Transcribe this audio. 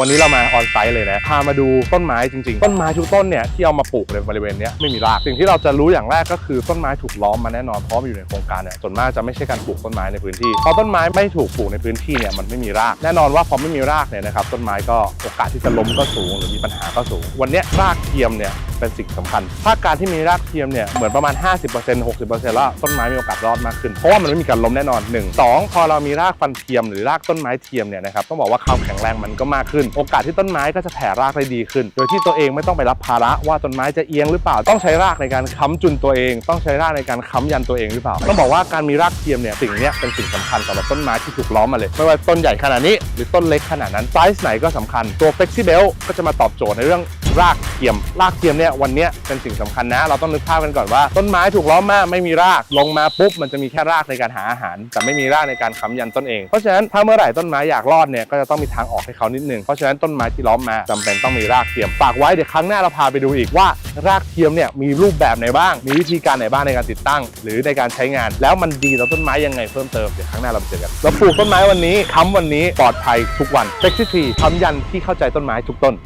วันนี้เรามาออนไซต์เลยนะ พามาดูต้นไม้จริงๆ ต้นไม้ทุกต้นเนี่ยที่เอามาปลูกในบริเวณนี้ไม่มีราก สิ่งที่เราจะรู้อย่างแรกก็คือต้นไม้ถูกล้อมมาแน่นอนเพราะมันอยู่ในโครงการเนี่ยส่วนมากจะไม่ใช่การปลูกต้นไม้ในพื้นที่ เพราะต้นไม้ไม่ถูกปลูกในพื้นที่เนี่ยมันไม่มีราก แน่นอนว่าพอไม่มีรากเนี่ยนะครับต้นไม้ก็โอกาสที่จะล้มก็สูง หรือมีปัญหาก็สูง วันนี้รากเทียมเนี่ยเป็นสิ่งสำคัญ ถ้าการที่มีรากเทียมเนี่ยเหมือนประมาณ 50% 60%แล้วต้นไม้มีโอกาสรอดมากขึ้น เพราะว่ามันไม่มีการล้มแน่นอน 1 2 พอเรามีรากฟันเทียมหรือรากต้นไม้เทียมเนี่ยนะครับต้องบอกว่าความแข็งแรงมันก็มากขึ้น โอกาสที่ต้นไม้ก็จะแผ่รากได้ดีขึ้น โดยที่ตัวเองไม่ต้องไปรับภาระว่าต้นไม้จะเอียงหรือเปล่า ต้องใช้รากในการค้ำจุนตัวเอง ต้องใช้รากในการค้ำยันตัวเองหรือเปล่า ต้องบอกว่าการมีรากเทียมเนี่ยสิ่งนี้เป็นสิ่งสำคัญสำหรับต้นไม้ที่ถูกล้อมมาเลย ไม่ว่าต้นใหญ่ขนาดนี้ หรือต้นเล็กขนาดนั้นไซส์ไหนก็สำคัญตัว flexible ก็จะมาตอบโจทย์ในเรื่อง รากเทียม รากเทียมเนี่ยวันนี้เป็นสิ่งสำคัญนะ เราต้องนึกภาพกันก่อนว่า ต้นไม้ถูกล้อมมาไม่มีรากลงมาปุ๊บมันจะมีแค่รากในการหาอาหาร แต่ไม่มีรากในการค้ำยันต้นเอง เพราะฉะนั้นถ้าเมื่อไหร่ต้นไม้อยากรอดเนี่ยก็จะต้องมีทางออกให้เขานิดนึงเพราะฉะนั้นต้นไม้ที่ล้อมมาจำเป็นต้องมีรากเทียมฝากไว้เดี๋ยวครั้งหน้าเราพาไปดูอีกว่า รากเทียมเนี่ยมีรูปแบบไหนบ้าง มีวิธีการไหนบ้างในการติดตั้ง หรือในการใช้งาน แล้วมันดีต่อต้นไม้ยังไงเพิ่มเติมเดี๋ยวครั้งหน้าเราไปเจอกันเราปลูกต้นไม้วันนี้ค้ำวันนี้ปลอดภัยทุกวันเซ็กซี่ทรีค้ำยันที่เข้าใจต้นไม้ทุกต้น